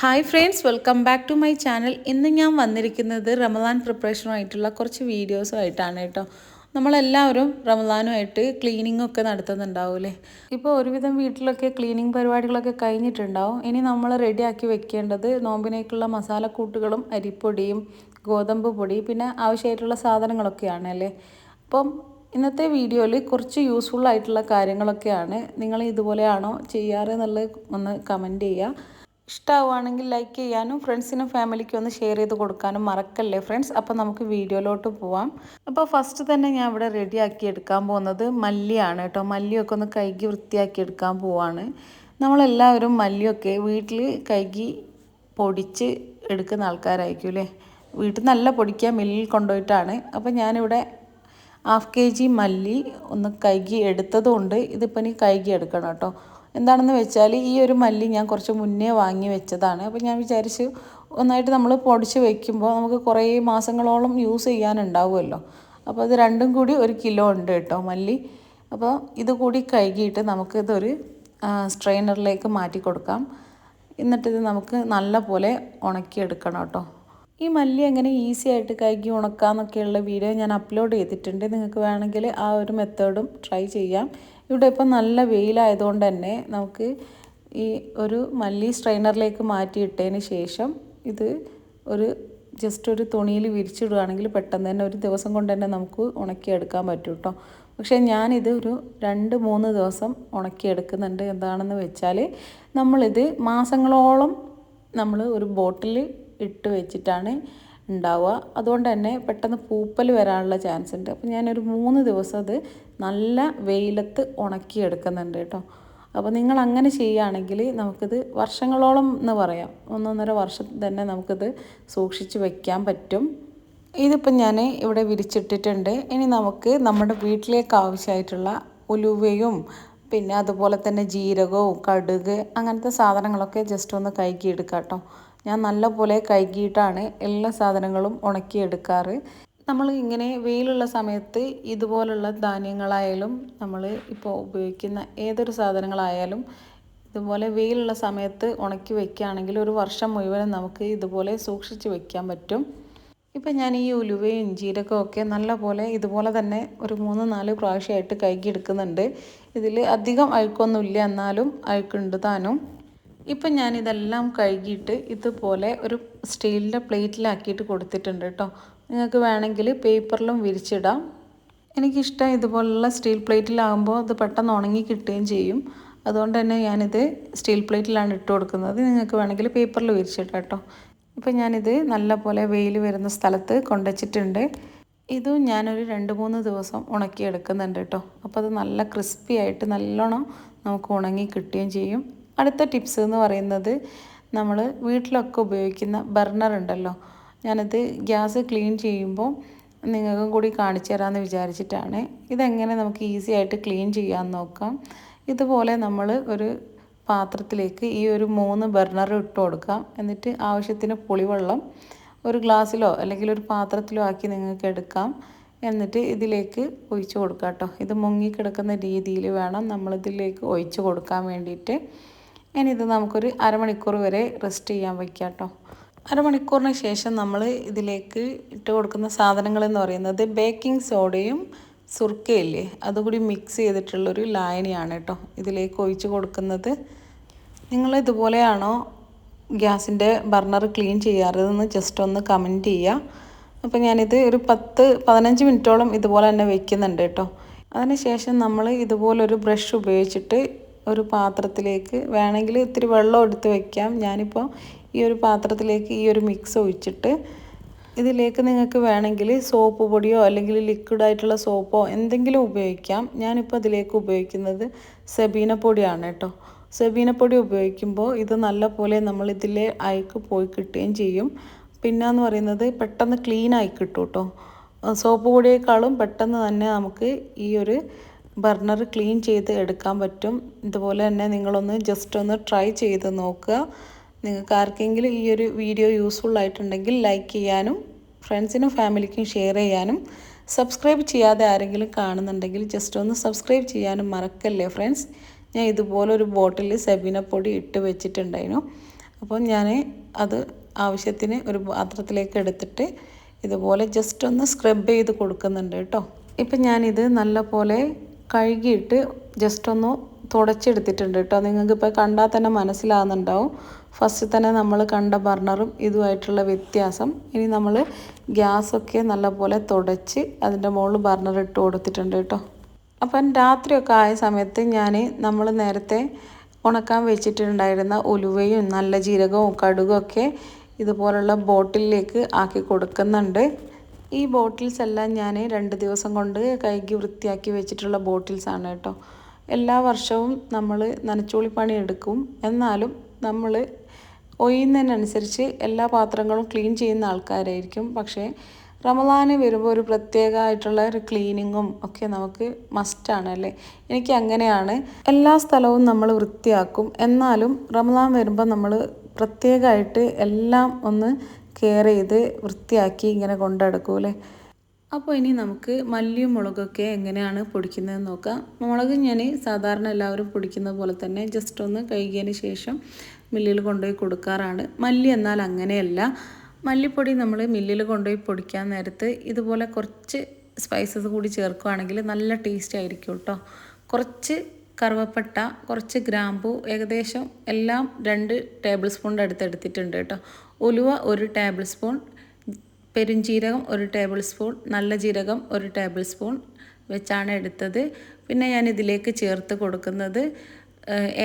Hi friends welcome back to my channel ഇന്ന് ഞാൻ വന്നിരിക്കുന്നത് റമദാൻ പ്രിപ്പറേഷനുമായിട്ടുള്ള കുറച്ച് വീഡിയോസുമായിട്ടാണ് കേട്ടോ. നമ്മളെല്ലാവരും റമദാനുമായിട്ട് ക്ലീനിങ് ഒക്കെ നടത്തുന്നുണ്ടാവില്ലേ? ഇപ്പോൾ ഒരുവിധം വീട്ടിലൊക്കെ ക്ലീനിങ് പരിപാടികളൊക്കെ കഴിഞ്ഞിട്ടുണ്ടാവും. ഇനി നമ്മൾ റെഡിയാക്കി വെക്കേണ്ടത് നോമ്പിനേക്കുള്ള മസാലക്കൂട്ടുകളും അരിപ്പൊടിയും ഗോതമ്പ് പൊടി പിന്നെ ആവശ്യമായിട്ടുള്ള സാധനങ്ങളൊക്കെയാണ് അല്ലേ? അപ്പം ഇന്നത്തെ വീഡിയോയിൽ കുറച്ച് യൂസ്ഫുൾ ആയിട്ടുള്ള കാര്യങ്ങളൊക്കെയാണ്. നിങ്ങൾ ഇതുപോലെയാണോ ചെയ്യാറ് എന്നുള്ളത് ഒന്ന് കമന്റ് ചെയ്യുക. ഇഷ്ടമാവുകയാണെങ്കിൽ ലൈക്ക് ചെയ്യാനും ഫ്രണ്ട്സിനും ഫാമിലിക്കും ഒന്ന് ഷെയർ ചെയ്ത് കൊടുക്കാനും മറക്കല്ലേ ഫ്രണ്ട്സ് അപ്പോൾ നമുക്ക് വീഡിയോയിലോട്ട് പോവാം. അപ്പോൾ ഫസ്റ്റ് തന്നെ ഞാൻ ഇവിടെ റെഡി ആക്കി എടുക്കാൻ പോകുന്നത് മല്ലിയാണ് കേട്ടോ. മല്ലിയൊക്കെ ഒന്ന് കൈകി വൃത്തിയാക്കി എടുക്കാൻ പോവാണ്. നമ്മളെല്ലാവരും മല്ലിയൊക്കെ വീട്ടിൽ കൈകി പൊടിച്ച് എടുക്കുന്ന ആൾക്കാരായിരിക്കും അല്ലേ? വീട്ടിൽ നല്ല പൊടിക്കുക മില്ലിൽ കൊണ്ടുപോയിട്ടാണ്. അപ്പോൾ ഞാനിവിടെ ഹാഫ് കെ ജി മല്ലി ഒന്ന് കൈകി എടുത്തതുകൊണ്ട് ഇതിപ്പോൾ ഇനി കൈകി എടുക്കണം കേട്ടോ. എന്താണെന്ന് വെച്ചാൽ ഈ ഒരു മല്ലി ഞാൻ കുറച്ച് മുന്നേ വാങ്ങി വെച്ചതാണ്. അപ്പോൾ ഞാൻ വിചാരിച്ചു ഒന്നായിട്ട് നമ്മൾ പൊടിച്ച് വെക്കുമ്പോൾ നമുക്ക് കുറേ മാസങ്ങളോളം യൂസ് ചെയ്യാനുണ്ടാവുമല്ലോ. അപ്പോൾ അത് രണ്ടും കൂടി ഒരു കിലോ ഉണ്ട് കേട്ടോ മല്ലി. അപ്പോൾ ഇത് കൂടി കഴുകിയിട്ട് നമുക്കിതൊരു സ്ട്രെയിനറിലേക്ക് മാറ്റി കൊടുക്കാം. എന്നിട്ടിത് നമുക്ക് നല്ല പോലെ ഉണക്കിയെടുക്കണം കേട്ടോ. ഈ മല്ലി എങ്ങനെ ഈസി ആയിട്ട് കഴുകി ഉണക്കാമെന്നൊക്കെയുള്ള വീഡിയോ ഞാൻ അപ്ലോഡ് ചെയ്തിട്ടുണ്ട്. നിങ്ങൾക്ക് വേണമെങ്കിൽ ആ ഒരു മെത്തേഡും ട്രൈ ചെയ്യാം. ഇവിടെ ഇപ്പം നല്ല വെയിലായതുകൊണ്ട് തന്നെ നമുക്ക് ഈ ഒരു മല്ലി സ്ട്രെയിനറിലേക്ക് മാറ്റിയിട്ടതിന് ശേഷം ഇത് ഒരു ജസ്റ്റ് ഒരു തുണിയിൽ വിരിച്ചിടുകയാണെങ്കിൽ പെട്ടെന്ന് തന്നെ ഒരു ദിവസം കൊണ്ട് തന്നെ നമുക്ക് ഉണക്കിയെടുക്കാൻ പറ്റും കേട്ടോ. പക്ഷേ ഞാനിത് ഒരു രണ്ട് മൂന്ന് ദിവസം ഉണക്കിയെടുക്കുന്നുണ്ട് എന്താണെന്ന് വെച്ചാൽ നമ്മളിത് മാസങ്ങളോളം നമ്മൾ ഒരു ബോട്ടിൽ ഇട്ട് വെച്ചിട്ടാണ് ഉണ്ടാവുക. അതുകൊണ്ട് തന്നെ പെട്ടെന്ന് പൂപ്പൽ വരാനുള്ള ചാൻസ് ഉണ്ട്. അപ്പോൾ ഞാനൊരു മൂന്ന് ദിവസം അത് നല്ല വെയിലത്ത് ഉണക്കിയെടുക്കുന്നുണ്ട് കേട്ടോ. അപ്പോൾ നിങ്ങൾ അങ്ങനെ ചെയ്യുകയാണെങ്കിൽ നമുക്കിത് വർഷങ്ങളോളം എന്ന് പറയാം. ഒന്നൊന്നര വർഷം തന്നെ നമുക്കിത് സൂക്ഷിച്ച് വയ്ക്കാൻ പറ്റും. ഇതിപ്പം ഞാൻ ഇവിടെ വിരിച്ചിട്ടിട്ടുണ്ട്. ഇനി നമുക്ക് നമ്മുടെ വീട്ടിലേക്ക് ആവശ്യമായിട്ടുള്ള ഉലുവയും പിന്നെ അതുപോലെ തന്നെ ജീരകവും കടുക് അങ്ങനത്തെ സാധനങ്ങളൊക്കെ ജസ്റ്റ് ഒന്ന് കഴുകിയെടുക്കാം കേട്ടോ. ഞാൻ നല്ലപോലെ കഴുകിയിട്ടാണ് എല്ലാ സാധനങ്ങളും ഉണക്കിയെടുക്കാറ്. നമ്മൾ ഇങ്ങനെ വെയിലുള്ള സമയത്ത് ഇതുപോലുള്ള ധാന്യങ്ങളായാലും നമ്മൾ ഇപ്പോൾ ഉപയോഗിക്കുന്ന ഏതൊരു സാധനങ്ങളായാലും ഇതുപോലെ വെയിലുള്ള സമയത്ത് ഉണക്കി വയ്ക്കുകയാണെങ്കിൽ ഒരു വർഷം മുഴുവനും നമുക്ക് ഇതുപോലെ സൂക്ഷിച്ച് വയ്ക്കാൻ പറ്റും. ഇപ്പം ഞാൻ ഈ ഉലുവയും ജീരകവും ഒക്കെ നല്ലപോലെ ഇതുപോലെ തന്നെ ഒരു മൂന്ന് നാല് പ്രാവശ്യമായിട്ട് കഴുകിയെടുക്കുന്നുണ്ട്. ഇതിൽ അധികം അഴുക്കൊന്നുമില്ല എന്നാലും അഴുക്കുണ്ട് താനും. ഇപ്പം ഞാനിതെല്ലാം കഴുകിയിട്ട് ഇതുപോലെ ഒരു സ്റ്റീലിന്റെ പ്ലേറ്റിലാക്കിയിട്ട് കൊടുത്തിട്ടുണ്ട് കേട്ടോ. നിങ്ങൾക്ക് വേണമെങ്കിൽ പേപ്പറിലും വിരിച്ചിടാം. എനിക്കിഷ്ടം ഇതുപോലുള്ള സ്റ്റീൽ പ്ലേറ്റിലാകുമ്പോൾ അത് പെട്ടെന്ന് ഉണങ്ങി കിട്ടുകയും ചെയ്യും. അതുകൊണ്ട് തന്നെ ഞാനിത് സ്റ്റീൽ പ്ലേറ്റിലാണ് ഇട്ട് കൊടുക്കുന്നത്. നിങ്ങൾക്ക് വേണമെങ്കിൽ പേപ്പറിൽ വിരിച്ചിടാം കേട്ടോ. ഇപ്പം ഞാനിത് നല്ല പോലെ വെയിൽ വരുന്ന സ്ഥലത്ത് കൊണ്ടുവച്ചിട്ടുണ്ട്. ഇതും ഞാനൊരു രണ്ട് മൂന്ന് ദിവസം ഉണക്കിയെടുക്കുന്നുണ്ട് കേട്ടോ. അപ്പോൾ അത് നല്ല ക്രിസ്പി ആയിട്ട് നല്ലോണം നമുക്ക് ഉണങ്ങി കിട്ടുകയും ചെയ്യും. അടുത്ത ടിപ്സ് എന്ന് പറയുന്നത് നമ്മൾ വീട്ടിലൊക്കെ ഉപയോഗിക്കുന്ന ബർണർ ഉണ്ടല്ലോ. ഞാനത് ഗ്യാസ് ക്ലീൻ ചെയ്യുമ്പോൾ നിങ്ങൾക്കും കൂടി കാണിച്ചു തരാമെന്ന് വിചാരിച്ചിട്ടാണ്. ഇതെങ്ങനെ നമുക്ക് ഈസി ആയിട്ട് ക്ലീൻ ചെയ്യാൻ നോക്കാം. ഇതുപോലെ നമ്മൾ ഒരു പാത്രത്തിലേക്ക് ഈ ഒരു മൂന്ന് ബർണർ ഇട്ട് കൊടുക്കാം. എന്നിട്ട് ആവശ്യത്തിന് പുളിവെള്ളം ഒരു ഗ്ലാസ്സിലോ അല്ലെങ്കിൽ ഒരു പാത്രത്തിലോ ആക്കി നിങ്ങൾക്ക് എടുക്കാം. എന്നിട്ട് ഇതിലേക്ക് ഒഴിച്ചു കൊടുക്കാം കേട്ടോ. ഇത് മുങ്ങിക്കിടക്കുന്ന രീതിയിൽ വേണം നമ്മളിതിലേക്ക് ഒഴിച്ചു കൊടുക്കാൻ വേണ്ടിയിട്ട്. ഇനി ഇത് നമുക്കൊരു അരമണിക്കൂർ വരെ റെസ്റ്റ് ചെയ്യാൻ വയ്ക്കാം കേട്ടോ അരമണിക്കൂറിന് ശേഷം നമ്മൾ ഇതിലേക്ക് ഇട്ട് കൊടുക്കുന്ന സാധനങ്ങൾ എന്ന് പറയുന്നത് ബേക്കിംഗ് സോഡയും സുർക്കയില്ലേ അതുകൂടി മിക്സ് ചെയ്തിട്ടുള്ളൊരു ലായനിയാണ് കേട്ടോ ഇതിലേക്ക് ഒഴിച്ച് കൊടുക്കുന്നത്. നിങ്ങൾ ഇതുപോലെയാണോ ഗ്യാസിന്റെ ബർണർ ക്ലീൻ ചെയ്യാറതെന്ന് ജസ്റ്റ് ഒന്ന് കമന്റ് ചെയ്യുക അപ്പോൾ ഞാനിത് ഒരു പത്ത് പതിനഞ്ച് മിനിറ്റോളം ഇതുപോലെ തന്നെ വയ്ക്കുന്നുണ്ട് കേട്ടോ. അതിനുശേഷം നമ്മൾ ഇതുപോലൊരു ബ്രഷ് ഉപയോഗിച്ചിട്ട് ഒരു പാത്രത്തിലേക്ക് വേണമെങ്കിൽ ഇത്തിരി വെള്ളം എടുത്ത് വയ്ക്കാം ഞാനിപ്പോൾ ഈ ഒരു പാത്രത്തിലേക്ക് ഈ ഒരു മിക്സ് ഒഴിച്ചിട്ട് ഇതിലേക്ക് നിങ്ങൾക്ക് വേണമെങ്കിൽ സോപ്പ് പൊടിയോ അല്ലെങ്കിൽ ലിക്വിഡ് ആയിട്ടുള്ള സോപ്പോ എന്തെങ്കിലും ഉപയോഗിക്കാം. ഞാനിപ്പോൾ ഇതിലേക്ക് ഉപയോഗിക്കുന്നത് സെബീന പൊടിയാണ് കേട്ടോ. സെബീന പൊടി ഉപയോഗിക്കുമ്പോൾ ഇത് നല്ലപോലെ നമ്മൾ ഇതിലെ അയക്ക് പോയി കിട്ടുകയും ചെയ്യും. പിന്നെന്ന് പറയുന്നത് പെട്ടെന്ന് ക്ലീൻ ആയി കിട്ടും കേട്ടോ. സോപ്പ് പൊടിയേക്കാളും പെട്ടെന്ന് തന്നെ നമുക്ക് ഈ ഒരു ബർണർ ക്ലീൻ ചെയ്ത് എടുക്കാൻ പറ്റും. ഇതുപോലെ തന്നെ നിങ്ങളൊന്ന് ജസ്റ്റ് ഒന്ന് ട്രൈ ചെയ്ത് നോക്കുക. നിങ്ങൾക്ക് ആർക്കെങ്കിലും ഈ ഒരു വീഡിയോ യൂസ്ഫുൾ ആയിട്ടുണ്ടെങ്കിൽ ലൈക്ക് ചെയ്യാനും ഫ്രണ്ട്സിനും ഫാമിലിക്കും ഷെയർ ചെയ്യാനും സബ്സ്ക്രൈബ് ചെയ്യാതെ ആരെങ്കിലും കാണുന്നുണ്ടെങ്കിൽ ജസ്റ്റ് ഒന്ന് സബ്സ്ക്രൈബ് ചെയ്യാനും മറക്കല്ലേ ഫ്രണ്ട്സ് ഞാൻ ഇതുപോലെ ഒരു ബോട്ടിൽ സെബിന പൊടി ഇട്ട് വെച്ചിട്ടുണ്ടായിരുന്നു. അപ്പോൾ ഞാൻ അത് ആവശ്യത്തിന് ഒരു പാത്രത്തിലേക്ക് എടുത്തിട്ട് ഇതുപോലെ ജസ്റ്റ് ഒന്ന് സ്ക്രബ് ചെയ്ത് കൊടുക്കുന്നുണ്ട് കേട്ടോ. ഇപ്പം ഞാനിത് നല്ലപോലെ കഴുകിയിട്ട് ജസ്റ്റ് ഒന്ന് തുടച്ചെടുത്തിട്ടുണ്ട് കേട്ടോ നിങ്ങൾക്ക് ഇപ്പോൾ കണ്ടാൽ തന്നെ മനസ്സിലാകുന്നുണ്ടാവും ഫസ്റ്റ് തന്നെ നമ്മൾ കണ്ട ബർണറും ഇതുമായിട്ടുള്ള വ്യത്യാസം. ഇനി നമ്മൾ ഗ്യാസൊക്കെ നല്ലപോലെ തുടച്ച് അതിന്റെ മുകളിൽ ബർണർ ഇട്ട് കൊടുത്തിട്ടുണ്ട് കേട്ടോ അപ്പം രാത്രിയൊക്കെ ആയ സമയത്ത് ഞാൻ നമ്മൾ നേരത്തെ ഉണക്കാൻ വെച്ചിട്ടുണ്ടായിരുന്ന ഉലുവയും നല്ല ജീരകവും കടുകും ഒക്കെ ഇതുപോലുള്ള ബോട്ടിലേക്ക് ആക്കി കൊടുക്കുന്നുണ്ട്. ഈ ബോട്ടിൽസ് എല്ലാം ഞാൻ രണ്ട് ദിവസം കൊണ്ട് കഴുകി വൃത്തിയാക്കി വെച്ചിട്ടുള്ള ബോട്ടിൽസ് ആണ് കേട്ടോ. എല്ലാ വർഷവും നമ്മൾ നനച്ചോളിപ്പണി എടുക്കും. എന്നാലും നമ്മൾ ഒയ്യുന്നതിനനുസരിച്ച് എല്ലാ പാത്രങ്ങളും ക്ലീൻ ചെയ്യുന്ന ആൾക്കാരായിരിക്കും. പക്ഷേ റമദാന് വരുമ്പോൾ ഒരു പ്രത്യേകമായിട്ടുള്ള ഒരു ക്ലീനിങ്ങും ഒക്കെ നമുക്ക് മസ്റ്റാണ് അല്ലേ? എനിക്ക് അങ്ങനെയാണ്. എല്ലാ സ്ഥലവും നമ്മൾ വൃത്തിയാക്കും. എന്നാലും റമദാൻ വരുമ്പോൾ നമ്മൾ പ്രത്യേകമായിട്ട് എല്ലാം ഒന്ന് കെയർ ചെയ്ത് വൃത്തിയാക്കി ഇങ്ങനെ കൊണ്ടെടുക്കൂലേ അപ്പോൾ ഇനി നമുക്ക് മല്ലിയും മുളകൊക്കെ എങ്ങനെയാണ് പൊടിക്കുന്നതെന്ന് നോക്കാം. മുളക് ഞാൻ സാധാരണ എല്ലാവരും പൊടിക്കുന്ന പോലെ തന്നെ ജസ്റ്റ് ഒന്ന് കഴുകിയതിന് ശേഷം മില്ലിൽ കൊണ്ടുപോയി കൊടുക്കാറാണ്. മല്ലി എന്നാൽ അങ്ങനെയല്ല. മല്ലിപ്പൊടി നമ്മൾ മില്ലിൽ കൊണ്ടുപോയി പൊടിക്കാൻ നേരത്ത് ഇതുപോലെ കുറച്ച് സ്പൈസസ് കൂടി ചേർക്കുകയാണെങ്കിൽ നല്ല ടേസ്റ്റ് ആയിരിക്കും കേട്ടോ. കുറച്ച് കറുവപ്പട്ട കുറച്ച് ഗ്രാമ്പു ഏകദേശം എല്ലാം രണ്ട് ടേബിൾ സ്പൂണിന്റെ അടുത്ത് എടുത്തിട്ടുണ്ട് കേട്ടോ. ഉലുവ ഒരു ടേബിൾ സ്പൂൺ പെരുംജീരകം ഒരു ടേബിൾ സ്പൂൺ നല്ല ജീരകം ഒരു ടേബിൾ സ്പൂൺ വെച്ചാണ് എടുത്തത്. പിന്നെ ഞാൻ ഇതിലേക്ക് ചേർത്ത് കൊടുക്കുന്നത്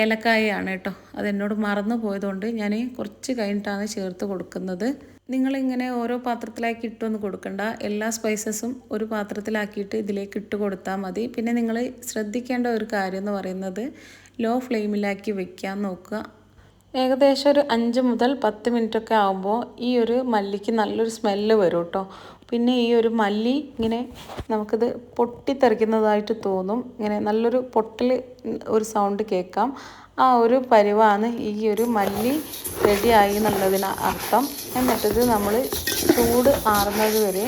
ഏലക്കായയാണ് കേട്ടോ. അതെന്നോട് മറന്നു പോയതുകൊണ്ട് ഞാൻ കുറച്ച് കഴിഞ്ഞിട്ടാണ് ചേർത്ത് കൊടുക്കുന്നത്. നിങ്ങളിങ്ങനെ ഓരോ പാത്രത്തിലാക്കി ഇട്ടൊന്ന് കൊടുക്കണ്ട. എല്ലാ സ്പൈസസും ഒരു പാത്രത്തിലാക്കിയിട്ട് ഇതിലേക്ക് ഇട്ട് കൊടുത്താൽ മതി. പിന്നെ നിങ്ങൾ ശ്രദ്ധിക്കേണ്ട ഒരു കാര്യം എന്ന് പറയുന്നത് ലോ ഫ്ലെയിമിലാക്കി വെക്കാൻ നോക്കുക. ഏകദേശം ഒരു അഞ്ച് മുതൽ പത്ത് മിനിറ്റൊക്കെ ആകുമ്പോൾ ഈ ഒരു മല്ലിക്ക് നല്ലൊരു സ്മെല്ല് വരും കേട്ടോ പിന്നെ ഈ ഒരു മല്ലി ഇങ്ങനെ നമുക്കിത് പൊട്ടിത്തെറിക്കുന്നതായിട്ട് തോന്നും. ഇങ്ങനെ നല്ലൊരു പൊട്ടൽ ഒരു സൗണ്ട് കേൾക്കാം. ആ ഒരു പരിവാണ് ഈ ഒരു മല്ലി റെഡിയായി എന്നുള്ളതിന് അർത്ഥം. എന്നിട്ടിത് നമ്മൾ ചൂട് ആറുന്നത് വരെ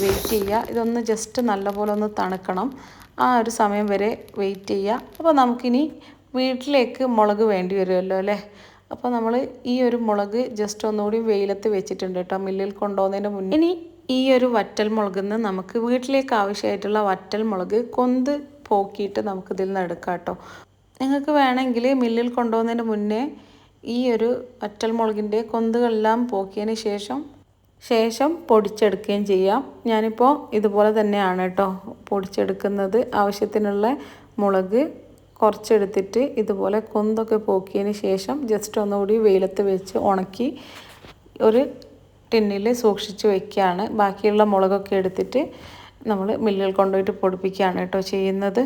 വെയിറ്റ് ചെയ്യുക. ഇതൊന്ന് ജസ്റ്റ് നല്ലപോലെ ഒന്ന് തണുക്കണം. ആ ഒരു സമയം വരെ വെയിറ്റ് ചെയ്യുക. അപ്പോൾ നമുക്കിനി വീട്ടിലേക്ക് മുളക് വേണ്ടി വരുമല്ലോ അല്ലേ? അപ്പോൾ നമ്മൾ ഈ ഒരു മുളക് ജസ്റ്റ് ഒന്നുകൂടി വെയിലത്ത് വെച്ചിട്ടുണ്ട് കേട്ടോ മില്ലിൽ കൊണ്ടുപോകുന്നതിന് മുന്നേ. ഇനി ഈ ഒരു വറ്റൽ മുളകിൽ നിന്ന് നമുക്ക് വീട്ടിലേക്ക് ആവശ്യമായിട്ടുള്ള വറ്റൽ മുളക് കൊന്ത് പോക്കിയിട്ട് നമുക്ക് ഇതിൽ നിന്ന് എടുക്കാം കേട്ടോ നിങ്ങൾക്ക് വേണമെങ്കിൽ മില്ലിൽ കൊണ്ടുപോകുന്നതിന് മുന്നേ ഈ ഒരു വറ്റൽ മുളകിന്റെ കൊന്തുകളെല്ലാം പോക്കിയതിന് ശേഷം ശേഷം പൊടിച്ചെടുക്കുകയും ചെയ്യാം. ഞാനിപ്പോൾ ഇതുപോലെ തന്നെയാണ് കേട്ടോ പൊടിച്ചെടുക്കുന്നത്. ആവശ്യത്തിനുള്ള മുളക് കുറച്ചെടുത്തിട്ട് ഇതുപോലെ കൊന്തൊക്കെ പോക്കിയതിന് ശേഷം ജസ്റ്റ് ഒന്നുകൂടി വെയിലത്ത് വെച്ച് ഉണക്കി ഒരു ടിന്നിൽ സൂക്ഷിച്ച് വെക്കുകയാണ്. ബാക്കിയുള്ള മുളകൊക്കെ എടുത്തിട്ട് നമ്മൾ മില്ലിൽ കൊണ്ടുപോയിട്ട് പൊടിപ്പിക്കുകയാണ് കേട്ടോ ചെയ്യുന്നത്.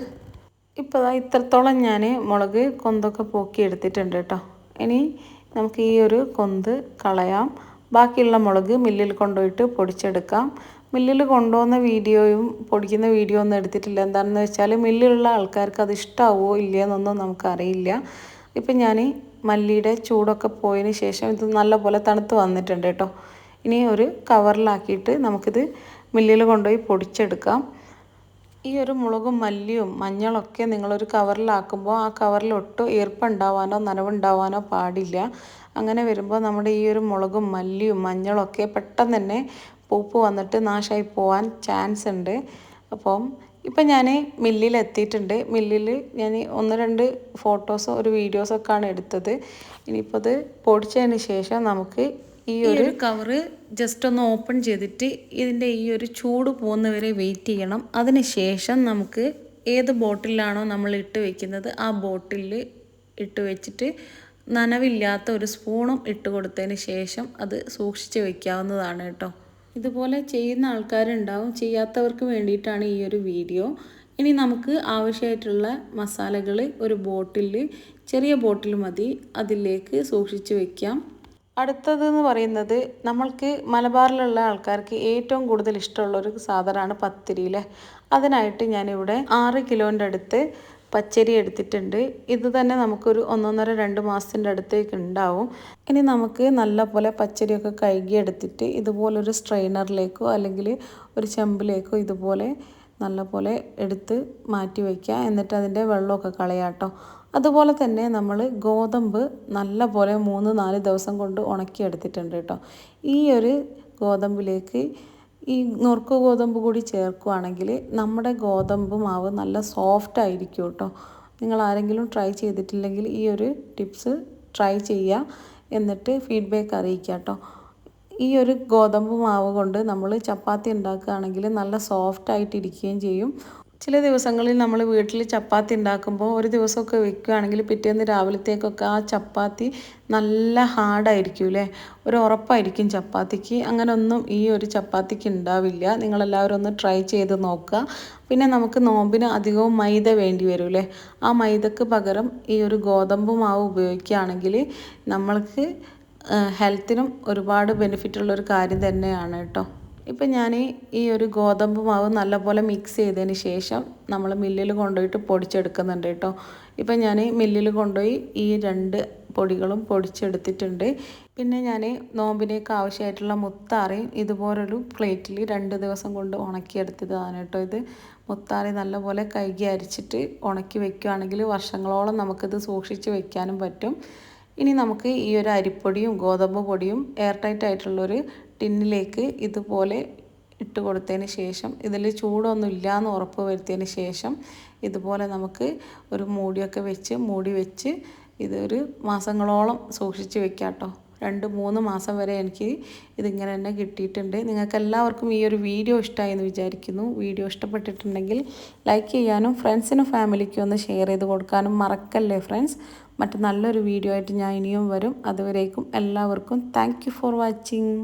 ഇപ്പോൾ ഇത്രത്തോളം ഞാൻ മുളക് കൊന്തൊക്കെ പോക്കി എടുത്തിട്ടുണ്ട് കേട്ടോ. ഇനി നമുക്ക് ഈ ഒരു കൊന്ത് കളയാം. ബാക്കിയുള്ള മുളക് മില്ലിൽ കൊണ്ടുപോയിട്ട് പൊടിച്ചെടുക്കാം. മില്ലിൽ കൊണ്ടുപോകുന്ന വീഡിയോയും പൊടിക്കുന്ന വീഡിയോ ഒന്നും എടുത്തിട്ടില്ല. എന്താണെന്ന് വെച്ചാൽ മില്ലിലുള്ള ആൾക്കാർക്ക് അത് ഇഷ്ടമാവോ ഇല്ലയെന്നൊന്നും നമുക്കറിയില്ല. ഇപ്പം ഞാൻ മല്ലിയുടെ ചൂടൊക്കെ പോയതിന് ശേഷം ഇത് നല്ലപോലെ തണുത്ത് വന്നിട്ടുണ്ട് കേട്ടോ. ഇനി ഒരു കവറിലാക്കിയിട്ട് നമുക്കിത് മില്ലിൽ കൊണ്ടുപോയി പൊടിച്ചെടുക്കാം. ഈ ഒരു മുളകും മല്ലിയും മഞ്ഞളൊക്കെ നിങ്ങളൊരു കവറിലാക്കുമ്പോൾ ആ കവറിൽ ഒട്ടും ഈർപ്പുണ്ടാവാനോ നനവുണ്ടാവാനോ പാടില്ല. അങ്ങനെ വരുമ്പോൾ നമ്മുടെ ഈ ഒരു മുളകും മല്ലിയും മഞ്ഞളൊക്കെ പെട്ടെന്ന് തന്നെ പൂപ്പ് വന്നിട്ട് നാശമായി പോവാൻ ചാൻസ് ഉണ്ട്. അപ്പം ഇപ്പം ഞാൻ മില്ലിൽ എത്തിയിട്ടുണ്ട്. മില്ലിൽ ഞാൻ ഒന്ന് രണ്ട് ഫോട്ടോസോ ഒരു വീഡിയോസൊക്കെയാണ് എടുത്തത്. ഇനിയിപ്പോൾ അത് പൊടിച്ചതിന് ശേഷം നമുക്ക് ഈ ഒരു കവറ് ജസ്റ്റ് ഒന്ന് ഓപ്പൺ ചെയ്തിട്ട് ഇതിന്റെ ഈ ഒരു ചൂട് പോകുന്നവരെ വെയിറ്റ് ചെയ്യണം. അതിന് ശേഷം നമുക്ക് ഏത് ബോട്ടിലാണോ നമ്മൾ ഇട്ട് വെക്കുന്നത് ആ ബോട്ടിൽ ഇട്ട് വെച്ചിട്ട് നനവില്ലാത്ത ഒരു സ്പൂണും ഇട്ട് കൊടുത്തതിന് ശേഷം അത് സൂക്ഷിച്ച് വെക്കാവുന്നതാണ് കേട്ടോ. ഇതുപോലെ ചെയ്യുന്ന ആൾക്കാരുണ്ടാവും. ചെയ്യാത്തവർക്ക് വേണ്ടിയിട്ടാണ് ഈ ഒരു വീഡിയോ. ഇനി നമുക്ക് ആവശ്യമായിട്ടുള്ള മസാലകൾ ഒരു ബോട്ടിൽ ചെറിയ ബോട്ടിൽ മതി. അതിലേക്ക് സൂക്ഷിച്ച് വെക്കാം. അടുത്തതെന്ന് പറയുന്നത് നമ്മൾക്ക് മലബാറിലുള്ള ആൾക്കാർക്ക് ഏറ്റവും കൂടുതൽ ഇഷ്ടമുള്ള ഒരു സാധനമാണ് പത്തിരിയിലെ അതിനായിട്ട് ഞാനിവിടെ ആറ് കിലോന്റെ അടുത്ത് പച്ചരി എടുത്തിട്ടുണ്ട്. ഇത് തന്നെ നമുക്കൊരു ഒന്നൊന്നര രണ്ട് മാസത്തിന്റെ അടുത്തേക്ക് ഉണ്ടാവും. ഇനി നമുക്ക് നല്ലപോലെ പച്ചരിയൊക്കെ കഴുകി എടുത്തിട്ട് ഇതുപോലൊരു സ്ട്രെയിനറിലേക്കോ അല്ലെങ്കിൽ ഒരു ചെമ്പിലേക്കോ ഇതുപോലെ നല്ലപോലെ എടുത്ത് മാറ്റി വയ്ക്കുക. എന്നിട്ട് അതിന്റെ വെള്ളമൊക്കെ കളയാട്ടോ അതുപോലെ തന്നെ നമ്മൾ ഗോതമ്പ് നല്ലപോലെ മൂന്ന് നാല് ദിവസം കൊണ്ട് ഉണക്കിയെടുത്തിട്ടുണ്ട് കേട്ടോ. ഈ ഒരു ഗോതമ്പിലേക്ക് ഈ നുറുക്ക് ഗോതമ്പ് കൂടി ചേർക്കുകയാണെങ്കിൽ നമ്മുടെ ഗോതമ്പ് മാവ് നല്ല സോഫ്റ്റ് ആയിരിക്കും കേട്ടോ. നിങ്ങൾ ആരെങ്കിലും ട്രൈ ചെയ്തിട്ടില്ലെങ്കിൽ ഈ ഒരു ടിപ്സ് ട്രൈ ചെയ്യുക എന്നിട്ട് ഫീഡ്ബാക്ക് അറിയിക്കുക കേട്ടോ. ഈ ഒരു ഗോതമ്പ് മാവ് കൊണ്ട് നമ്മൾ ചപ്പാത്തി ഉണ്ടാക്കുകയാണെങ്കിൽ നല്ല സോഫ്റ്റ് ആയിട്ടിരിക്കുകയും ചെയ്യും. ചില ദിവസങ്ങളിൽ നമ്മൾ വീട്ടിൽ ചപ്പാത്തി ഉണ്ടാക്കുമ്പോൾ ഒരു ദിവസമൊക്കെ വെക്കുകയാണെങ്കിൽ പിറ്റേന്ന് രാവിലത്തേക്കൊക്കെ ആ ചപ്പാത്തി നല്ല ഹാർഡായിരിക്കും അല്ലേ? ഒരു ഉറപ്പായിരിക്കും ചപ്പാത്തിക്ക്. അങ്ങനൊന്നും ഈ ഒരു ചപ്പാത്തിക്ക് ഉണ്ടാവില്ല. നിങ്ങളെല്ലാവരും ഒന്ന് ട്രൈ ചെയ്ത് നോക്കുക. പിന്നെ നമുക്ക് നോമ്പിന് അധികവും മൈദ വേണ്ടി വരും അല്ലേ? ആ മൈദക്ക് പകരം ഈ ഒരു ഗോതമ്പ് മാവ് ഉപയോഗിക്കുകയാണെങ്കിൽ നമ്മൾക്ക് ഹെൽത്തിനും ഒരുപാട് ബെനിഫിറ്റ് ഉള്ളൊരു കാര്യം തന്നെയാണ് കേട്ടോ. ഇപ്പം ഞാൻ ഈ ഒരു ഗോതമ്പ് മാവ് നല്ലപോലെ മിക്സ് ചെയ്തതിന് ശേഷം നമ്മൾ മില്ലിൽ കൊണ്ടുപോയിട്ട് പൊടിച്ചെടുക്കുന്നുണ്ട് കേട്ടോ. ഇപ്പം ഞാൻ മില്ലിൽ കൊണ്ടുപോയി ഈ രണ്ട് പൊടികളും പൊടിച്ചെടുത്തിട്ടുണ്ട്. പിന്നെ ഞാൻ നോമ്പിനേക്ക് ആവശ്യമായിട്ടുള്ള മുത്താറി ഇതുപോലൊരു പ്ലേറ്റിൽ രണ്ട് ദിവസം കൊണ്ട് ഉണക്കിയെടുത്തതാണ് കേട്ടോ ഇത്. മുത്താറി നല്ലപോലെ കഴുകി അരിച്ചിട്ട് ഉണക്കി വെക്കുകയാണെങ്കിൽ വർഷങ്ങളോളം നമുക്കിത് സൂക്ഷിച്ച് വെക്കാനും പറ്റും. ഇനി നമുക്ക് ഈ ഒരു അരിപ്പൊടിയും ഗോതമ്പ് പൊടിയും എയർ ടൈറ്റ് ആയിട്ടുള്ളൊരു ടിന്നിലേക്ക് ഇതുപോലെ ഇട്ട് കൊടുത്തതിന് ശേഷം ഇതിൽ ചൂടൊന്നും ഇല്ലയെന്ന് ഉറപ്പ് വരുത്തിയതിന് ശേഷം ഇതുപോലെ നമുക്ക് ഒരു മൂടിയൊക്കെ വെച്ച് മൂടി വെച്ച് ഇതൊരു മാസങ്ങളോളം സൂക്ഷിച്ച് വെക്കാം കേട്ടോ രണ്ട് മൂന്ന് മാസം വരെ എനിക്ക് ഇതിങ്ങനെ തന്നെ കിട്ടിയിട്ടുണ്ട്. നിങ്ങൾക്ക് എല്ലാവർക്കും ഈ ഒരു വീഡിയോ ഇഷ്ടമായി എന്ന് വിചാരിക്കുന്നു. വീഡിയോ ഇഷ്ടപ്പെട്ടിട്ടുണ്ടെങ്കിൽ ലൈക്ക് ചെയ്യാനും ഫ്രണ്ട്സിനും ഫാമിലിക്കും ഒന്ന് ഷെയർ ചെയ്ത് കൊടുക്കാനും മറക്കല്ലേ ഫ്രണ്ട്സ്? മറ്റ് നല്ലൊരു വീഡിയോ ആയിട്ട് ഞാൻ ഇനിയും വരും. അതുവരേക്കും എല്ലാവർക്കും താങ്ക് ഫോർ വാച്ചിങ്.